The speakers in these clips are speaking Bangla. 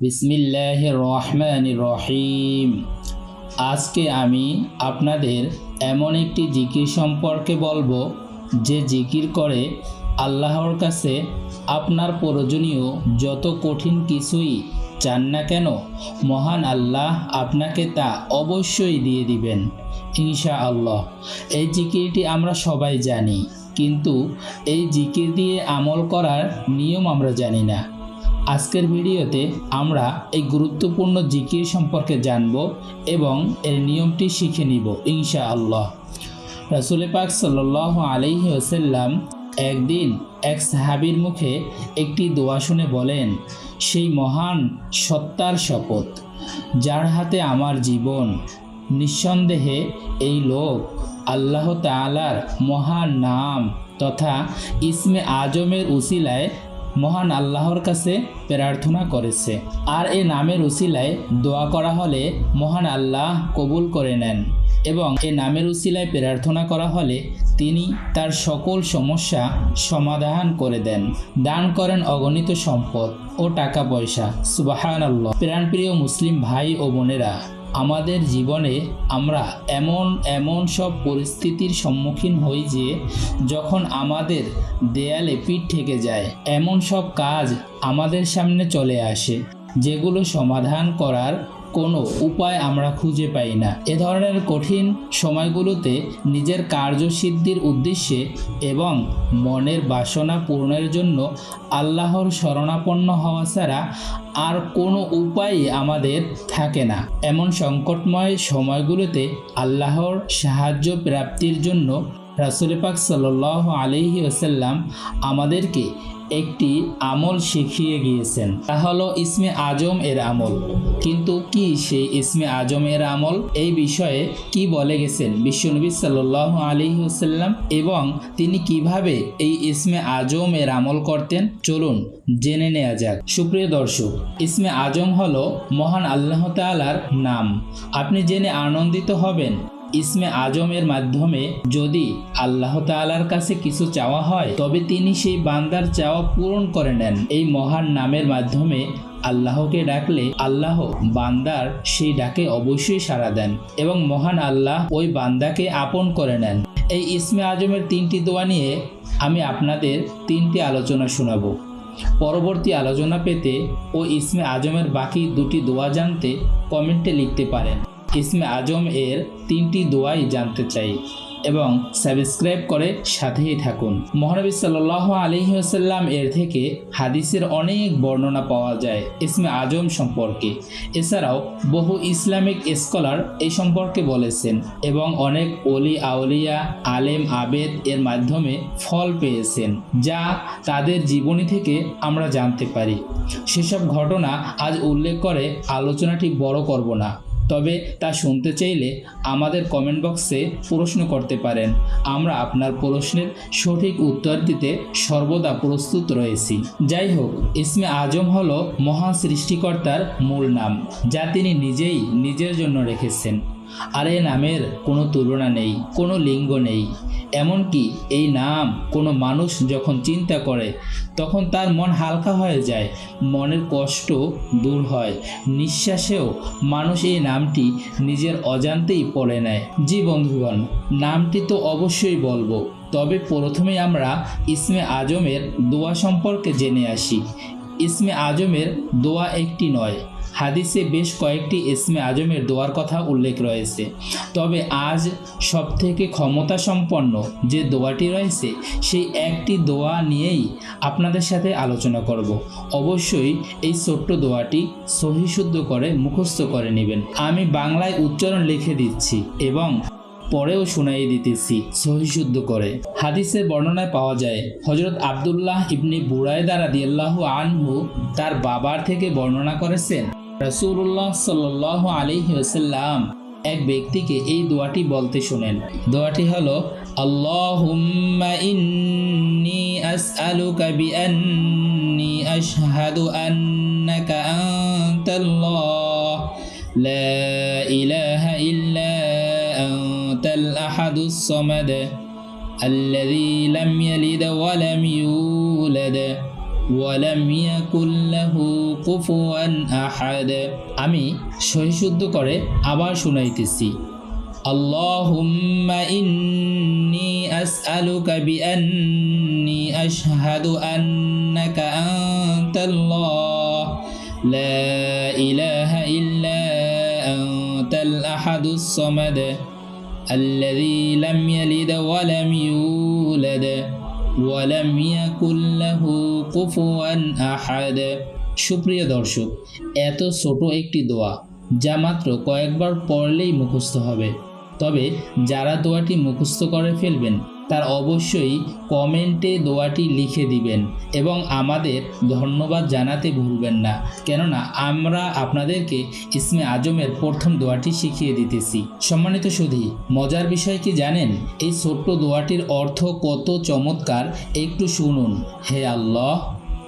বিসমিল্লাহ রহমান রহিম। আজকে আমি আপনাদের এমন একটি জিকির সম্পর্কে বলব, যে জিকির করে আল্লাহর কাছে আপনার প্রয়োজনীয় যত কঠিন কিছুই চান না কেন, মহান আল্লাহ আপনাকে তা অবশ্যই দিয়ে দিবেন ইনশা আল্লাহ এই জিকিরটি আমরা সবাই জানি, কিন্তু এই জিকির দিয়ে আমল করার নিয়ম আমরা জানি না। আজকের ভিডিওতে আমরা এই গুরুত্বপূর্ণ জিকির সম্পর্কে জানব এবং এর নিয়মটি শিখে নিব ইনশা আল্লাহ রাসুল পাক সাল আলহি ওসাল্লাম একদিন এক সাহাবির মুখে একটি দোয়া শুনে বলেন, সেই মহান সত্তার শপথ, যার হাতে আমার জীবন, নিঃসন্দেহে এই লোক আল্লাহ তালার মহান নাম তথা ইসমে আজমের উসিলায় মহান আল্লাহর কাছে প্রার্থনা করেছে। আর এই নামের উসিলায় দোয়া করা হলে মহান আল্লাহ কবুল করে নেন এবং এ নামের উসিলায় প্রার্থনা করা হলে তিনি তার সকল সমস্যা সমাধান করে দেন। দান করেন অগণিত সম্পদ ও টাকা পয়সা। সুবাহান আল্লাহ প্রাণপ্রিয় মুসলিম ভাই ও বোনেরা আমাদের জীবনে আমরা এমন এমন সব পরিস্থিতির সম্মুখীন হই যে যখন আমাদের দেয়ালে পিঠ থেকে যায়, এমন সব কাজ আমাদের সামনে চলে আসে, যেগুলো সমাধান করার কোনো উপায় আমরা খুঁজে পাই না। এ ধরনের কঠিন সময়গুলোতে নিজের কার্যসিদ্ধির উদ্দেশ্যে এবং মনের বাসনা পূরণের জন্য আল্লাহর শরণাপন্ন হওয়া ছাড়া আর কোনো উপায়ই আমাদের থাকে না। এমন সংকটময় সময়গুলোতে আল্লাহর সাহায্য প্রাপ্তির জন্য রাসুল পাক সাল আলহি ওসাল্লাম আমাদেরকে একটি আমল শিখিয়ে গিয়েছেন। তা হলো ইসমে আজম এর আমল। কিন্তু কি সেই ইসমে আজম এর আমল? এই বিষয়ে কি বলে গেছেন বিশ্বনবী সাল্লাহ আলী ওসাল্লাম এবং তিনি কীভাবে এই ইসমে আজম এর আমল করতেন? চলুন জেনে নেওয়া যাক। সুপ্রিয় দর্শক, ইসমে আজম হলো মহান আল্লাহ তালার নাম। আপনি জেনে আনন্দিত হবেন। ইসমে আজমের মাধ্যমে যদি আল্লাহ তালার কাছে কিছু চাওয়া হয়, তবে তিনি সেই বান্দার চাওয়া পূরণ করে নেন। এই মহান নামের মাধ্যমে আল্লাহকে ডাকলে আল্লাহ বান্দার সেই ডাকে অবশ্যই সাড়া দেন এবং মহান আল্লাহ ওই বান্দাকে আপন করে নেন। এই ইসমে আজমের তিনটি দোয়া নিয়ে আমি আপনাদের তিনটি আলোচনা শোনাব। পরবর্তী আলোচনা পেতে ও ইসমে আজমের বাকি দুটি দোয়া জানতে কমেন্টে লিখতে পারেন। ইসমে আজম এর তিনটি দোয়াই জানতে চাই এবং সাবস্ক্রাইব করে সাথেই থাকুন। মহানবী সাল্লাহ আলহিহাসাল্লাম এর থেকে হাদিসের অনেক বর্ণনা পাওয়া যায় ইসমে আজম সম্পর্কে। এছাড়াও বহু ইসলামিক স্কলার এই সম্পর্কে বলেছেন এবং অনেক অলি আউলিয়া, আলেম, আবেদ এর মাধ্যমে ফল পেয়েছেন যা তাদের জীবনী থেকে আমরা জানতে পারি। সেসব ঘটনা আজ উল্লেখ করে আলোচনাটি বড় করব না। তবে তা শুনতে চাইলে আমাদের কমেন্ট বক্সে প্রশ্ন করতে পারেন। আমরা আপনার প্রশ্নের সঠিক উত্তর দিতে সর্বদা প্রস্তুত রয়েছি। যাই হোক, ইসমে আজম হল মহান সৃষ্টিকর্তার মূল নাম, যা তিনি নিজেই নিজের জন্য রেখেছেন। আর এ নামের কোনো তুলনা নেই, কোনো লিঙ্গ নেই। এমনকি এই নাম কোনো মানুষ যখন চিন্তা করে, তখন তার মন হালকা হয়ে যায়, মনের কষ্ট দূর হয়। নিঃশ্বাসেও মানুষ এই নামটি নিজের অজান্তেই পড়ে নেয়। জি বন্ধুগণ, নামটি তো অবশ্যই বলব, তবে প্রথমে আমরা ইসমে আজমের দোয়া সম্পর্কে জেনে আসি। ইসমে আজমের দোয়া একটি নয় হাদিসে বেশ কয়েকটি ইসমে আজমের দোয়ার কথা উল্লেখ রয়েছে। তবে আজ সবথেকে ক্ষমতা সম্পন্ন যে দোয়াটি রয়েছে, সেই একটি দোয়া নিয়েই আপনাদের সাথে আলোচনা করব। অবশ্যই এই ছোট্ট দোয়াটি সহিশুদ্ধ করে মুখস্থ করে নেবেন। আমি বাংলায় উচ্চারণ লিখে দিচ্ছি এবং পরেও শুনাই দিতেছি সহিশুদ্ধ করে। হাদিসের বর্ণনায় পাওয়া যায় হজরত আবদুল্লাহ ইবনি বুড়ায়দা রাদিয়াল্লাহু আনহু তার বাবার থেকে বর্ণনা করেছেন রাসূলুল্লাহ সাল্লাল্লাহু আলাইহি ওয়াসাল্লাম এক ব্যক্তিকে এই দোয়াটি বলতে শোনেন দোয়াটি হলো আল্লাহুম্মা ইন্নি আসআলুকা বিআন্নি আশহাদু আন্নাকা আনতাল্লাহ লা ইলাহা ইল্লা أنت الأحد الصمد الذي لم يلد ولم يولد ولم يكن له كفوا أحد আমি সহিশুদ্ধ করে আবার শুনাইতেছি اللهم إني أسألك بأني أشهد أنك أنت الله لا إله إلا أنت الأحد الصمد الذي لم يلد ولم يولد ওয়ালাম ইয়াকুল্লাহু কুফুয়ান আহাদ। সুপ্রিয় দর্শক, এত ছোট একটি দোয়া যা মাত্র কয়েকবার পড়লেই মুখস্থ হবে। তবে যারা দোয়াটি মুখস্থ করে ফেলবেন তার অবশ্যই কমেন্টে দোয়াটি লিখে দিবেন এবং আমাদের ধন্যবাদ জানাতে ভুলবেন না। কেননা আমরা আপনাদেরকে ইসমে আজমের প্রথম দোয়াটি শিখিয়ে দিতেছি। সম্মানিত সুধী, মজার বিষয় কি জানেন? এই ছোট্ট দোয়াটির অর্থ কত চমৎকার, একটু শুনুন। হে আল্লাহ,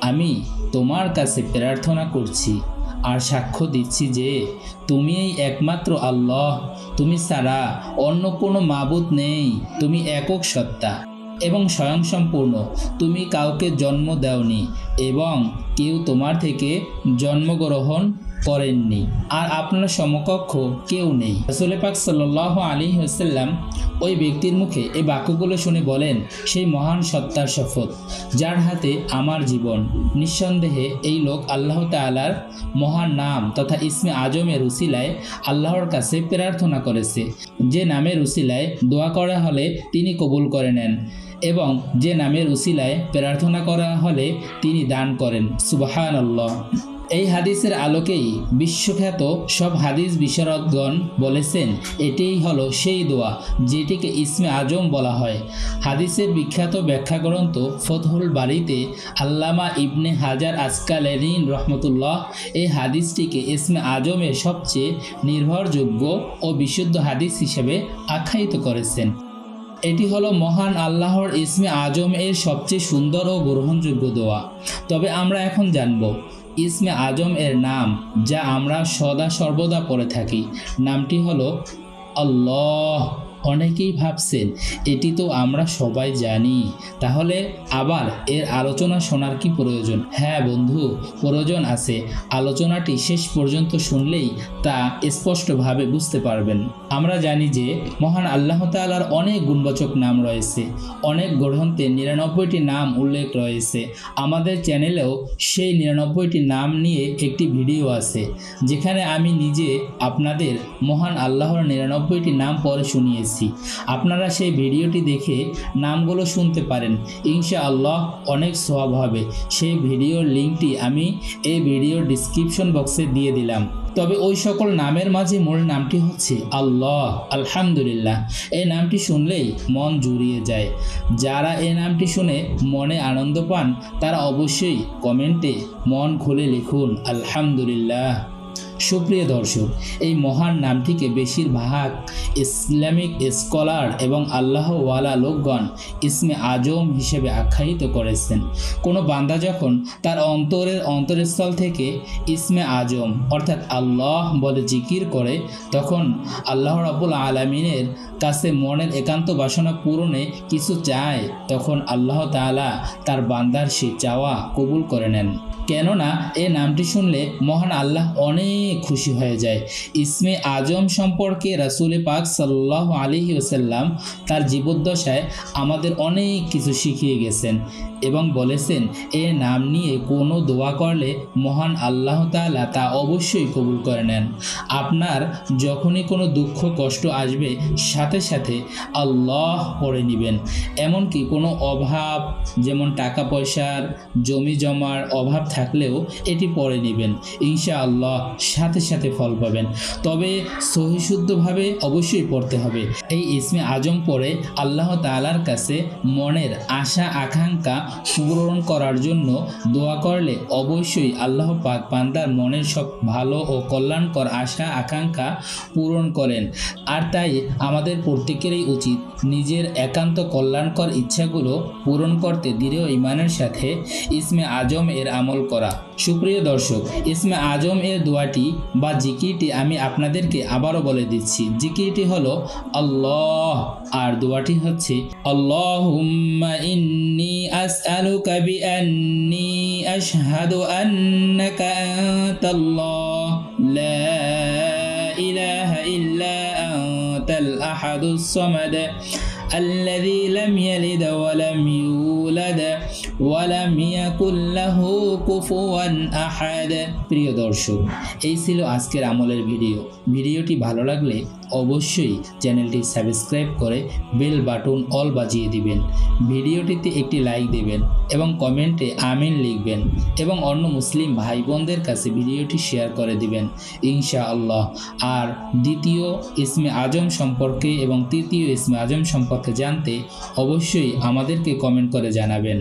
আমি তোমার কাছে প্রার্থনা করছি। আর সাক্ষ্য দিচ্ছি যে তুমি এই একমাত্র আল্লাহ। তুমি ছাড়া অন্য কোনো মাবুত নেই। তুমি একক সত্তা এবং স্বয়ংসম্পূর্ণ। তুমি কাউকে জন্ম দেওনি এবং কেউ তোমার থেকে জন্মগ্রহণ করেননি। আর আপনার সমকক্ষ কেউ নেই। রসুল পাক সাল্লাহ আলী হাসাল্লাম ওই ব্যক্তির মুখে এই বাক্যগুলো শুনে বলেন, সেই মহান সত্তার শপথ, যার হাতে আমার জীবন। নিঃসন্দেহে এই লোক আল্লাহ তালার মহান নাম তথা ইসমে আজমের উসিলায় আল্লাহর কাছে প্রার্থনা করেছে। যে নামের উসিলায় দোয়া করা হলে তিনি কবুল করে নেন। এবং যে নামের উসিলায় প্রার্থনা করা হলে তিনি দান করেন। সুবাহান আল্লাহ এই হাদিসের আলোকেই বিশ্বখ্যাত সব হাদিস বিশারদগণ বলেছেন, এটিই হলো সেই দোয়া, যেটিকে ইসমে আজম বলা হয়। হাদিসের বিখ্যাত ব্যাখ্যা গ্রন্থ ফতহুল বাড়িতে আল্লামা ইবনে হাজার আসকালেরিন রহমতুল্লাহ এই হাদিসটিকে ইসমে আজমের সবচেয়ে নির্ভরযোগ্য ও বিশুদ্ধ হাদিস হিসেবে আখ্যায়িত করেছেন। এটি হলো মহান আল্লাহর ইসমে আজম এর সবচেয়ে সুন্দর ও গ্রহণযোগ্য দোয়া। তবে আমরা এখন জানব, ইসমে আজম এর নাম, যা আমরা সদা সর্বদা পড়ে থাকি, নামটি হলো আল্লাহ। অনেকেই ভাবছেন, এটি তো আমরা সবাই জানি। তাহলে আবার এর আলোচনা শোনার কি প্রয়োজন? হ্যাঁ বন্ধু, প্রয়োজন আছে। আলোচনাটি শেষ পর্যন্ত শুনলেই তা স্পষ্টভাবে বুঝতে পারবেন। আমরা জানি যে মহান আল্লাহ তালার অনেক গুণবাচক নাম রয়েছে। অনেক গ্রন্থে নিরানব্বইটি নাম উল্লেখ রয়েছে। আমাদের চ্যানেলেও সেই নিরানব্বইটি নাম নিয়ে একটি ভিডিও আছে, যেখানে আমি নিজে আপনাদের মহান আল্লাহর নিরানব্বইটি নাম পরে শুনিয়েছি। আপনারা সেই ভিডিওটি দেখে নামগুলো শুনতে পারেন। ইনশা আল্লাহ অনেক সওয়াব হবে। সেই ভিডিওর লিঙ্কটি আমি এই ভিডিওর ডিসক্রিপশন বক্সে দিয়ে দিলাম। তবে ওই সকল নামের মাঝে মূল নামটি হচ্ছে আল্লাহ, আলহামদুলিল্লাহ। এই নামটি শুনলেই মন জুড়িয়ে যায়। যারা এই নামটি শুনে মনে আনন্দ পান, তারা অবশ্যই কমেন্টে মন খুলে লিখুন, আলহামদুলিল্লাহ। সুপ্রিয় দর্শক, এই মহান নামটিকে বেশিরভাগ ইসলামিক স্কলার এবং আল্লাহওয়ালা লোকগণ ইসমে আজম হিসেবে আখ্যায়িত করেছেন। কোনো বান্দা যখন তার অন্তরের অন্তরস্থল থেকে ইসমে আজম, অর্থাৎ আল্লাহ বলে জিকির করে, তখন আল্লাহ রাবুল আলমিনের কাছে মনের একান্ত বাসনা পূরণে কিছু চায়, তখন আল্লাহ তাআলা তার বান্দার সে চাওয়া কবুল করে নেন। কেননা, এ নামটি শুনলে মহান আল্লাহ অনেক খুশি হয়ে যায়। ইসমে আজম সম্পর্কে রাসুল পাক সাল্লাহ আলী ওসাল্লাম তার জীবদ্দশায় আমাদের অনেক কিছু শিখিয়ে গেছেন এবং বলেছেন, এ নাম নিয়ে কোনো দোয়া করলে মহান আল্লাহ তাআলা তা অবশ্যই কবুল করে নেন। আপনার যখনই কোনো দুঃখ, কষ্ট আসবে, সাথে সাথে আল্লাহ পড়ে নেবেন। এমনকি কোনো অভাব, যেমন টাকা পয়সার, জমি জমার অভাব থাকলেও এটি পড়ে নেবেন। ইনশা আল্লাহ সাথে সাথে ফল পাবেন। তবে সহিশুদ্ধভাবে অবশ্যই পড়তে হবে। এই ইসমে আজম পড়ে আল্লাহ তালার কাছে মনের আশা, আকাঙ্ক্ষা পূরণ করার জন্য দোয়া করলে অবশ্যই আল্লাহ পাক বান্দার মনের সব ভালো ও কল্যাণকর আশা, আকাঙ্ক্ষা পূরণ করেন। আর তাই আমাদের প্রত্যেকেরই উচিত নিজের একান্ত কল্যাণকর ইচ্ছাগুলো পূরণ করতে দৃঢ় ইমানের সাথে ইসমে আজম এর আমল করা। সুপ্রিয় দর্শক, ইসমে আজম এর দোয়াটি আমলটি বা জিকিরটি আমি আপনাদেরকে আবারও বলে দিচ্ছি জিকিরটি হলো আল্লাহ আর দোয়াটি হচ্ছে আল্লাহুম্মা ইন্নি আসআলুকা বিআন্নি আশহাদু আন্নাকা আনতাল্লাহ লা ইলাহা ইল্লা আনতাল আহাদুস সামাদ الذي لم يلد ولم يولد ওয়ালাম ইয়াকুল্লাহু কুফুয়ান আহাদ। প্রিয় দর্শক, এই ছিল আজকের আমলের ভিডিও। ভিডিওটি ভালো লাগলে অবশ্যই চ্যানেলটি সাবস্ক্রাইব করে বেল বাটন অল বাজিয়ে দিবেন। ভিডিওটিতে একটি লাইক দেবেন এবং কমেন্টে আমিন লিখবেন এবং অন্য মুসলিম ভাই বোনদের কাছে ভিডিওটি শেয়ার করে দিবেন। ইনশাআল্লাহ। আর দ্বিতীয় ইসমে আজম সম্পর্কে এবং তৃতীয় ইসমে আজম সম্পর্কে জানতে অবশ্যই আমাদেরকে কমেন্ট করে জানাবেন।